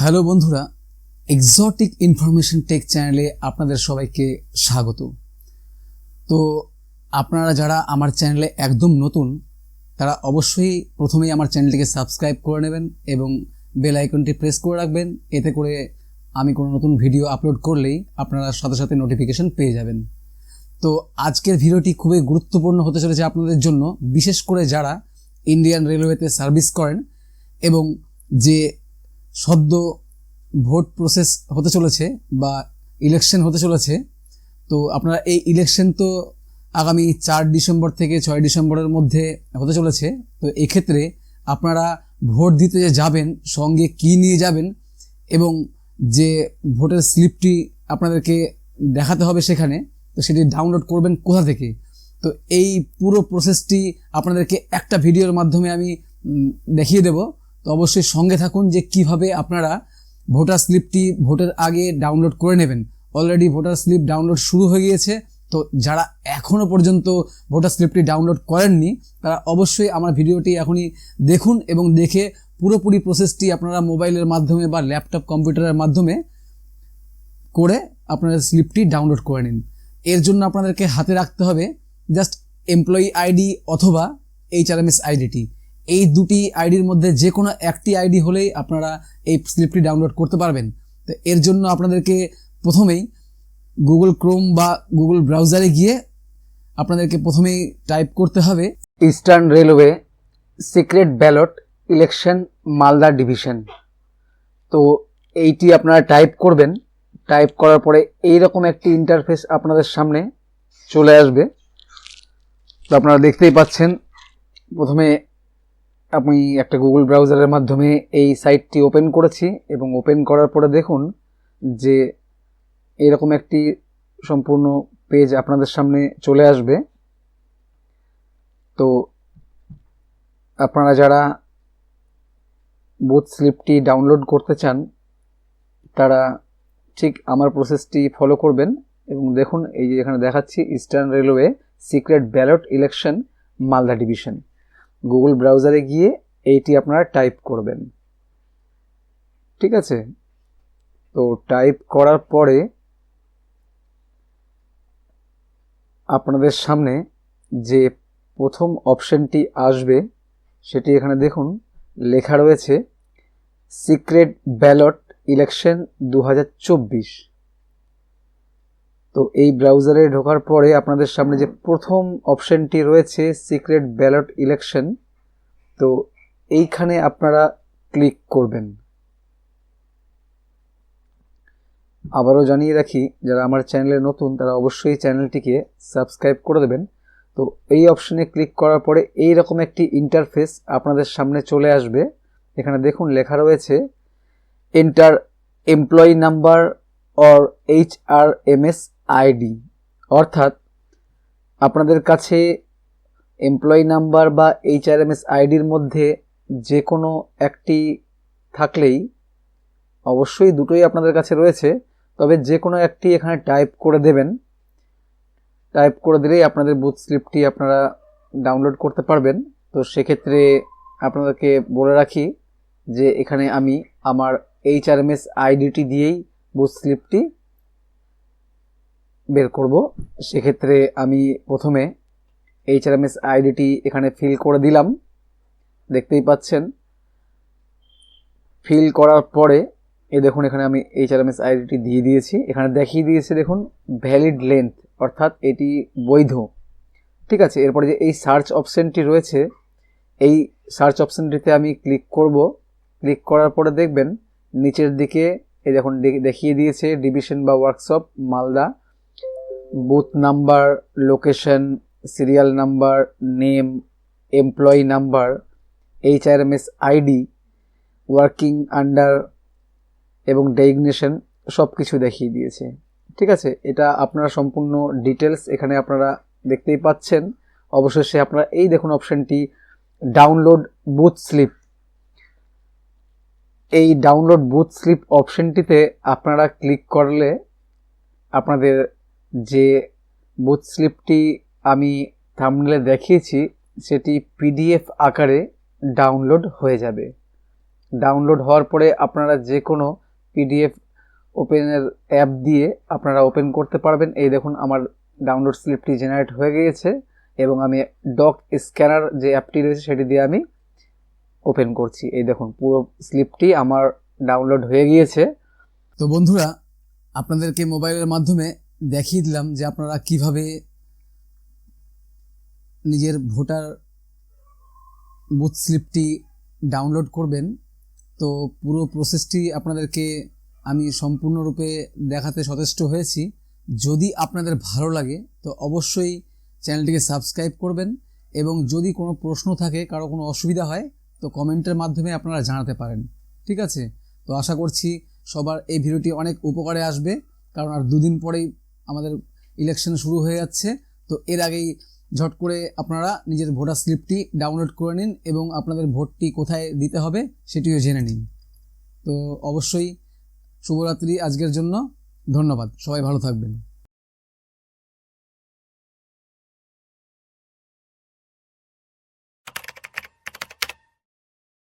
Hello বন্ধুরা exotic information take চ্যানেলে আপনাদের সবাইকে স্বাগত। তো আপনারা যারা আমার চ্যানেলে একদম নতুন, তারা অবশ্যই প্রথমেই আমার চ্যানেলটিকে সাবস্ক্রাইব করে নেবেন এবং বেল আইকনটি প্রেস করে রাখবেন। এতে করে আমি কোনো নতুন ভিডিও আপলোড করলেই আপনারা সাথে সাথে নোটিফিকেশন পেয়ে যাবেন। তো আজকের ভিডিওটি খুবই গুরুত্বপূর্ণ হতে চলেছে আপনাদের জন্য, বিশেষ করে যারা ইন্ডিয়ান রেলওয়েতে সার্ভিস করেন এবং যে সদ্য ভোট প্রসেস হতে চলেছে বা ইলেকশন হতে চলেছে, তো আপনারা এই ইলেকশন তো আগামী চার ডিসেম্বর থেকে ছয় ডিসেম্বরের মধ্যে হতে চলেছে। তো এক্ষেত্রে আপনারা ভোট দিতে যে যাবেন, সঙ্গে কি নিয়ে যাবেন এবং যে ভোটের স্লিপটি আপনাদেরকে দেখাতে হবে সেখানে, তো সেটি ডাউনলোড করবেন কোথা থেকে? তো এই পুরো প্রসেসটি আপনাদেরকে একটা ভিডিওর মাধ্যমে আমি দেখিয়ে দেব। তো অবশ্যই সঙ্গে থাকুন যে কীভাবে আপনারা ভোটার স্লিপটি ভোটের আগে ডাউনলোড করে নেবেন। অলরেডি ভোটার স্লিপ ডাউনলোড শুরু হয়ে গিয়েছে। তো যারা এখনও পর্যন্ত ভোটার স্লিপটি ডাউনলোড করেননি, তারা অবশ্যই আমার ভিডিওটি এখনই দেখুন এবং দেখে পুরোপুরি প্রসেসটি আপনারা মোবাইলের মাধ্যমে বা ল্যাপটপ, কম্পিউটারের মাধ্যমে করে আপনারা স্লিপটি ডাউনলোড করে নিন। এর জন্য আপনাদেরকে হাতে রাখতে হবে জাস্ট এমপ্লয়ি আইডি অথবা এইচআরএমএস আইডিটি এই দুটি আইডির মধ্যে যে কোনো একটি আইডি হলেই আপনারা এই স্লিপটি ডাউনলোড করতে পারবেন। তো এর জন্য আপনাদেরকে প্রথমেই গুগল ক্রোম বা গুগল ব্রাউজারে গিয়ে আপনাদেরকে প্রথমেই টাইপ করতে হবে eastern railway secret ballot election Malda division. তো এইটি আপনারা টাইপ করবেন। টাইপ করার পরে এইরকম একটি ইন্টারফেস আপনাদের সামনে চলে আসবে। তো আপনারা দেখতেই পাচ্ছেন, প্রথমে আমি একটা গুগল ব্রাউজারের মাধ্যমে এই সাইটটি ওপেন করেছি এবং ওপেন করার পরে দেখুন যে এরকম একটি সম্পূর্ণ পেজ আপনাদের সামনে চলে আসবে। তো আপনারা যারা বুথ স্লিপটি ডাউনলোড করতে চান, তারা ঠিক আমার প্রসেসটি ফলো করবেন এবং দেখুন এই যে এখানে দেখাচ্ছি eastern railway secret ballot election Malda division Google ব্রাউজারে গিয়ে এইটি আপনারা টাইপ করবেন। ঠিক আছে? তো টাইপ করার পরে আপনাদের সামনে যে প্রথম অপশনটি আসবে, সেটি এখানে দেখুন, লেখা রয়েছে সিক্রেট ব্যালট ইলেকশন দু হাজার চব্বিশ। তো এই ব্রাউজারে ঢোকার পরে আপনাদের সামনে যে প্রথম অপশনটি রয়েছে, সিক্রেট ব্যালট ইলেকশন, তো এইখানে আপনারা ক্লিক করবেন। আবারও জানিয়ে রাখি, যারা আমার চ্যানেলে নতুন, তারা অবশ্যই চ্যানেলটিকে সাবস্ক্রাইব করে দেবেন। তো এই অপশনে ক্লিক করার পরে এই রকম একটি ইন্টারফেস আপনাদের সামনে চলে আসবে। এখানে দেখুন, লেখা রয়েছে enter employee number or H R M S ID. অর্থাৎ আপনাদের কাছে এমপ্লয়ি নাম্বার বা এইচ আর এম এস আইডির মধ্যে যে কোনো একটি থাকলেই অবশ্যই দুটোই আপনাদের কাছে রয়েছে। তবে যে কোনো একটি এখানে টাইপ করে দেবেন। টাইপ করে দিলেই আপনাদের বুথ স্লিপটি আপনারা ডাউনলোড করতে পারবেন। তো সেক্ষেত্রে আপনাদেরকে বলে রাখি যে এখানে আমি আমার এইচ আর এম এস আইডিটি দিয়েই বুথ স্লিপটি বের করব। সেক্ষেত্রে আমি প্রথমে এইচ আর এম এস আইডিটি এখানে ফিল করে দিলাম। দেখতেই পাচ্ছেন। ফিল করার পরে এ দেখুন, এখানে আমি এইচ আর এম এস আইডিটি দিয়ে দিয়েছি। এখানে দেখিয়ে দিয়েছে, দেখুন ভ্যালিড লেন্থ অর্থাৎ এটি বৈধ। ঠিক আছে, এরপরে যে এই সার্চ অপশানটি রয়েছে, এই সার্চ অপশানটিতে আমি ক্লিক করব। ক্লিক করার পরে দেখবেন, নিচের দিকে, এই দেখুন, দেখিয়ে দিয়েছে ডিভিশন বা workshop Malda. Booth number location serial number name employee number H R M S ID working under এবং ডেইগনেশন সব কিছু দেখিয়ে দিয়েছে। ঠিক আছে? এটা আপনারা সম্পূর্ণ ডিটেলস এখানে আপনারা দেখতেই পাচ্ছেন। অবশেষে আপনারা এই দেখুন অপশনটি ডাউনলোড বুথ স্লিপ এই ডাউনলোড বুথ স্লিপ অপশনটিতে আপনারা ক্লিক করলে আপনাদের যে বুথ স্লিপটি আমি থামনেলে দেখিয়েছি, সেটি পিডিএফ আকারে ডাউনলোড হয়ে যাবে। ডাউনলোড হওয়ার পরে আপনারা যে কোনো পিডিএফ ওপেনের অ্যাপ দিয়ে আপনারা ওপেন করতে পারবেন। এই দেখুন, আমার ডাউনলোড স্লিপটি জেনারেট হয়ে গিয়েছে এবং আমি ডক স্ক্যানার যে অ্যাপটি রয়েছে, সেটি দিয়ে আমি ওপেন করছি। এই দেখুন, পুরো স্লিপটি আমার ডাউনলোড হয়ে গিয়েছে। তো বন্ধুরা, আপনাদেরকে মোবাইলের মাধ্যমে দেখিয়ে দিলাম যে আপনারা কীভাবে নিজের ভোটার বুথ স্লিপটি ডাউনলোড করবেন। তো পুরো প্রসেসটি আপনাদেরকে আমি সম্পূর্ণরূপে দেখাতে সচেষ্ট হয়েছি। যদি আপনাদের ভালো লাগে, তো অবশ্যই চ্যানেলটিকে সাবস্ক্রাইব করবেন এবং যদি কোনো প্রশ্ন থাকে, কারও কোনো অসুবিধা হয়, তো কমেন্টের মাধ্যমে আপনারা জানাতে পারেন। ঠিক আছে? তো আশা করছি সবার এই ভিডিওটি অনেক উপকারে আসবে। কারণ আর দুদিন পরেই আমাদের ইলেকশন শুরু হয়ে যাচ্ছে। তো এর আগেই ঝট করে আপনারা নিজের ভোটার স্লিপটি ডাউনলোড করে নিন এবং আপনাদের ভোটটি কোথায় দিতে হবে সেটিও জেনে নিন। তো অবশ্যই শুভরাত্রি আজকের জন্য। ধন্যবাদ। সবাই ভালো থাকবেন।